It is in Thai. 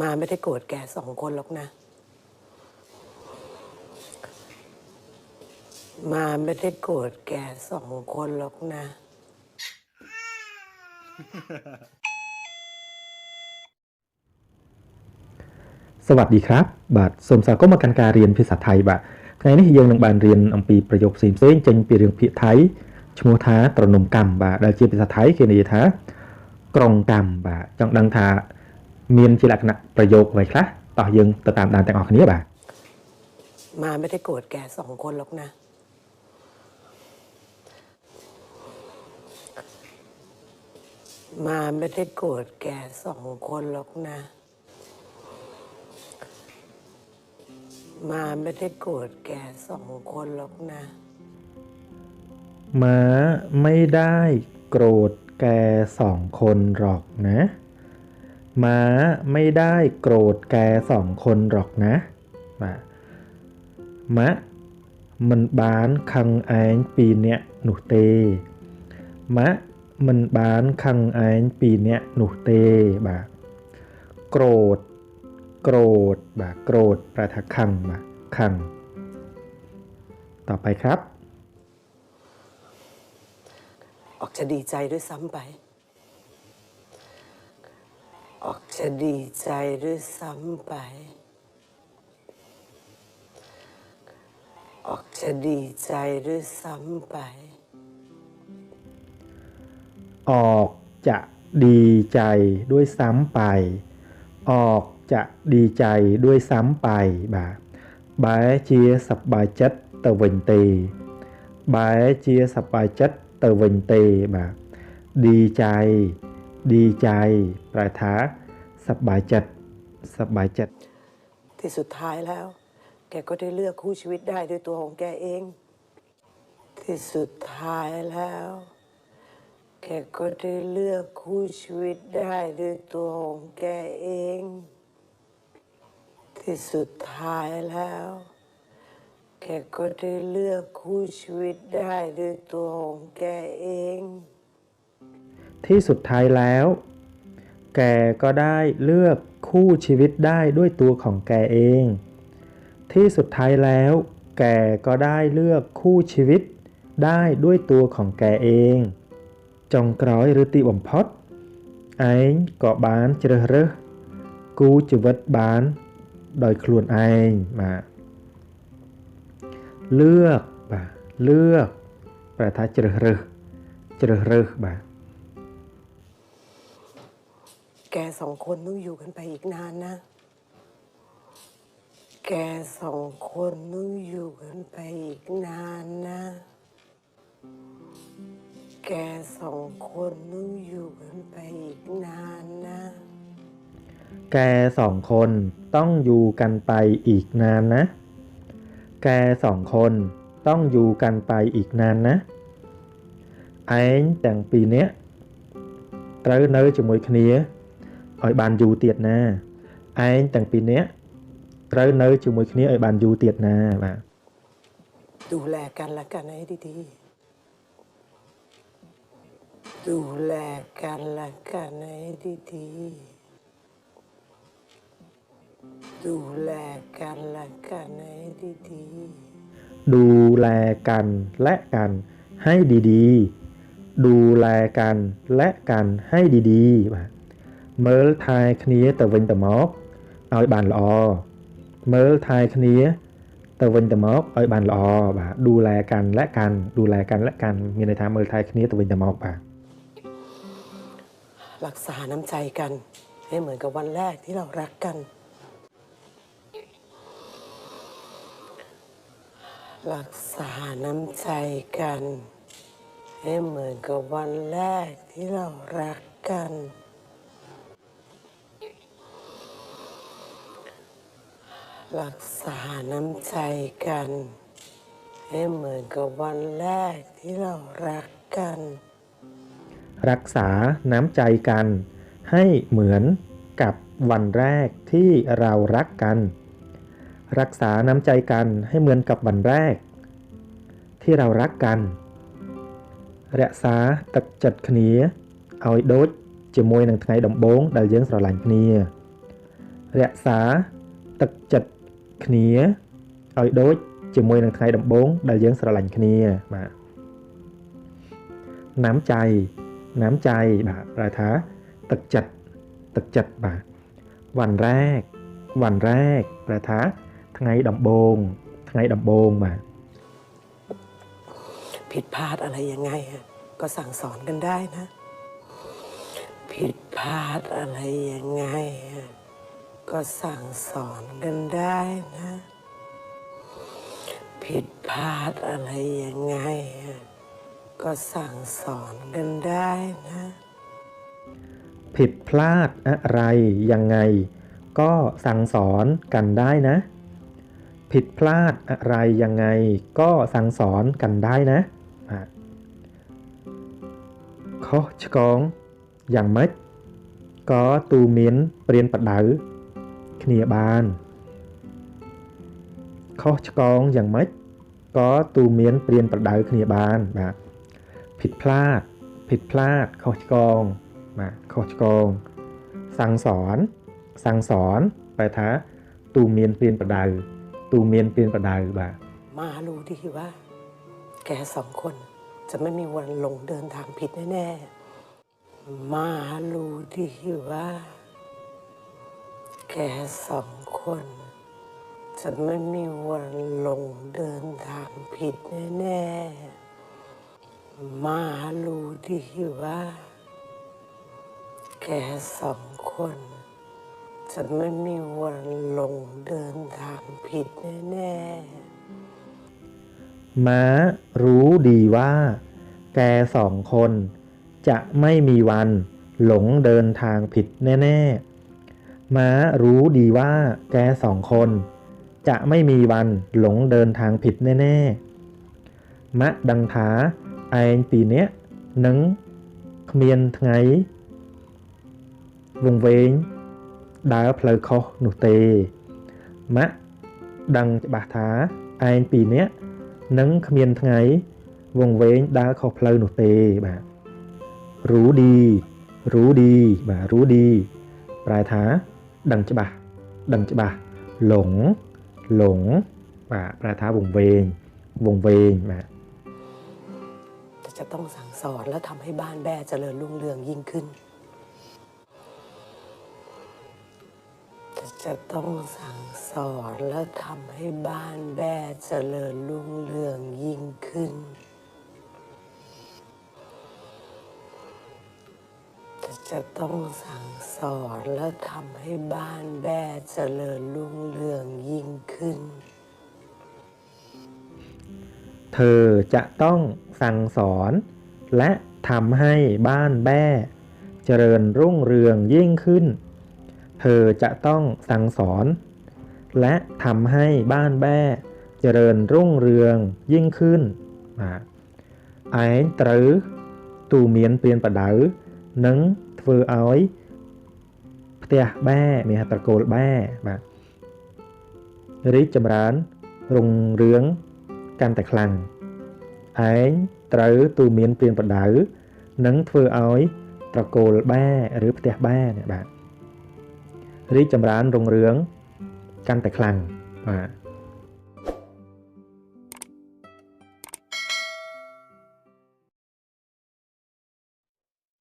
มาไม่ได้โกรธแกสองคนหรอกนะ มาไม่ได้โกรธแกสองคนหรอกนะ สวัสดีครับ បាទសូមស្វាគមន៍មកកាន់ការរៀនភាសាថៃបាទថ្ងៃនេះយើងនឹងបានរៀនអំពីប្រយោគផ្សេងៗចេញពីរឿងភាគថៃឈ្មោះថាត្រនំកម្មបាទដែលជាភាសាថៃគេនិយាយថាក្រុងកម្មបាទចង់ដឹងថា มีนจิลักษณะประโยคไว้ครับต่อยังตามตานแต่งออกนี้บ่ามาไม่ได้โกรธแกสองคนหรอกนะ มาไม่ได้โกรธแกสองคนหรอกนะ มาไม่ได้โกรธแกสองคนหรอกนะมาไม่ได้โกรธแกสองคนหรอกนะ ม้าไม่ได้โกรธแกสองคนหรอกนะมามะมันบานคังไอ้ปีเนี้ยหนูเตมะมันบานคังไอ้ปีเนี้ยหนูเตบาโกรธ โกรธบาโกรธประทักคังบาคัง ต่อไปครับ ออกจะดีใจด้วยซ้ำไป ออกจะดีใจด้วยซ้ำไป ออกจะดีใจด้วยซ้ำไป ออกจะดีใจด้วยซ้ำไป ออกจะดีใจด้วยซ้ำไปបាទបែរជាសប្បាយចិត្តទៅវិញទេបែរជាសប្បាយចិត្តទៅវិញទេបាទดีใจ ดีใจ ปรารถาสบายจัดสบายจัด ที่สุดท้ายแล้ว แกก็ได้เลือกคู่ชีวิตได้ด้วยตัวของแกเอง ที่สุดท้ายแล้ว แกก็ได้เลือกคู่ชีวิตได้ด้วยตัวของแกเอง ที่สุดท้ายแล้วแกก็ได้เลือกคู่ชีวิตได้ด้วยตัวของแกเอง ที่สุดท้ายแล้ว แกก็ได้เลือกคู่ชีวิตได้ด้วยตัวของแกเอง ที่สุดท้ายแล้ว แกก็ได้เลือกคู่ชีวิตได้ด้วยตัวของแกเอง จงกร้อยหรติบมพอดไอ้เกาะบ้านเจริญเรกูชีวิตบ้านโดยคลวนไอ้มาเลือกบ่าเลือกประทัดเจริญเรเจริญรบ่า แกสองคนต้องอยู่กันไปอีกนานนะ แกสองคนต้องอยู่กันไปอีกนานนะ แกสองคนต้องอยู่กันไปอีกนานนะ แกสองคนต้องอยู่กันไปอีกนานนะ แกสองคนต้องอยู่กันไปอีกนานนะឯងទាំងពីរនាក់ត្រូវនៅជាមួយគ្នា ឲ្យបានយូរទៀតណាឯងទាំងពីរនាក់ត្រូវនៅជាមួយគ្នាឲ្យបានយូរទៀតណាបាទ ดูแลกันและกันให้ดีๆ ดูแลกันและกันให้ดีๆ ดูแลกันและกันให้ดีๆ ดูแลกันและกันให้ดีๆ ดูแลกันและกันให้ดีๆបាទ เมิลทายคณีแต่วินแต่หมอกเอาบานหล่อเมิลทายคณีแต่วินแต่หมอกเอาบานหล่อบ่าดูแลกันและกันดูแลกันและกันมีในทางเมิลทายคณีแต่วินแต่หมอกบ่ารักษาน้ำใจกันให้เหมือนกับวันแรกที่เรารักกัน รักษาน้ำใจกันให้เหมือนกับวันแรกที่เรารักกัน รักษาน้ำใจกัน ให้เหมือนกับวันแรกที่เรารักกัน รักษาน้ำใจกัน ให้เหมือนกับวันแรกที่เรารักกัน รักษาน้ำใจกันให้เหมือนกับวันแรก ที่เรารักกันរក្សាទឹកចិត្តគ្នាឲ្យដូចជាមួយនឹងថ្ងៃដំបូងដែលយើងស្រឡាញ់គ្នា រក្សាទឹកចិត្ត គ្នាឲ្យដូចជាមួយនឹងថ្ងៃដំបូងដែលយើងស្រឡាញ់គ្នាបាទน้ำใจน้ำใจបាទប្រែថាទឹកចិត្តទឹកចិត្តបាទវ៉ាន់แรกវ៉ាន់แรกប្រែថាថ្ងៃដំបូងថ្ងៃដំបូงបាទ ผิดพลาดอะไรยังไงอะก็สั่งสอนกันได้นะ ผิดพลาดอะไรยังไงอะ ก็สั่งสอนกันได้นะ ผิดพลาดอะไรยังไงอะก็สั่งสอนกันได้นะ ผิดพลาดอะไรยังไง ก็สั่งสอนกันได้นะ ผิดพลาดอะไรยังไง ก็สั่งสอนกันได้นะอ่ะខុសឆ្គងយ៉ាងម៉េចក៏ទូមានព្រានបដៅ គ្នាបានខុសឆ្គងយ៉ាងម៉េចក៏ទូមានព្រានបដៅគ្នាបានបាទผิดพลาด ผิดพลาดខុសឆ្គង បាទខុសឆ្គងสั่งสอนสั่งสอนแปลថាទូមានព្រានប្រដៅទូមានព្រានប្រដៅបាទ มารู้ดีว่า แกสองคนจะไม่มีวันหลงเดินทางผิดแน่ๆ มารู้ดีว่า แกสองคนจะไม่มีวันหลงเดินทางผิดแน่ๆ มารู้ดีว่า แกสองคนจะไม่มีวันหลงเดินทางผิดแน่ๆ ม้ารู้ดีว่า แกสองคนจะไม่มีวันหลงเดินทางผิดแน่ ๆ ม้ารู้ดีว่าแกสองคน จะไม่มีวันหลงเดินทางผิดแน่ ๆ มะดังท้าไอ้ปีเนี้ยนังเขมียนไงวงเวงดาวเพลคอหนุเต มะดังบาท้าไอ้ปีเนี้ยนังเขมียนไงวงเวงดาวคอเพลหนุเตบ่ารู้ดี รู้ดีบ่ารู้ดี ปลายท้า ดังจ chứ bà đằng chứ bà lũng lũng ยท้าวงเ vùng về vùng về mà จะต้องสั่งสอนและทำให้บ้านแบ่เจริญรุ่งเรืองยิ่งขึ้น จะต้องสั่งสอนและทำให้บ้านแบ่เจริญรุ่งเรืองยิ่งขึ้น จะต้องสั่งสอนและทำให้บ้านแบ่เจริญรุ่งเรืองยิ่งขึ้น เธอจะต้องสั่งสอนและทำให้บ้านแบ่เจริญรุ่งเรืองยิ่งขึ้น เธอจะต้องสั่งสอน และทำให้บ้านแบ่เจริญรุ่งเรืองยิ่งขึ้นไอ้ตรือตูเมียนเปลี่ยนประดาหนัง ធ្វើឲ្យផ្ទះបែមានហៅត្រកូលបែបាទរីកចម្រើនរុងរឿងកាន់តែខ្លាំងឯងត្រូវទូមានព្រានប្រដៅនិងធ្វើឲ្យត្រកូលបែឬផ្ទះបែនេះបាទរីកចម្រើនរុងរឿងកាន់តែខ្លាំងបាទ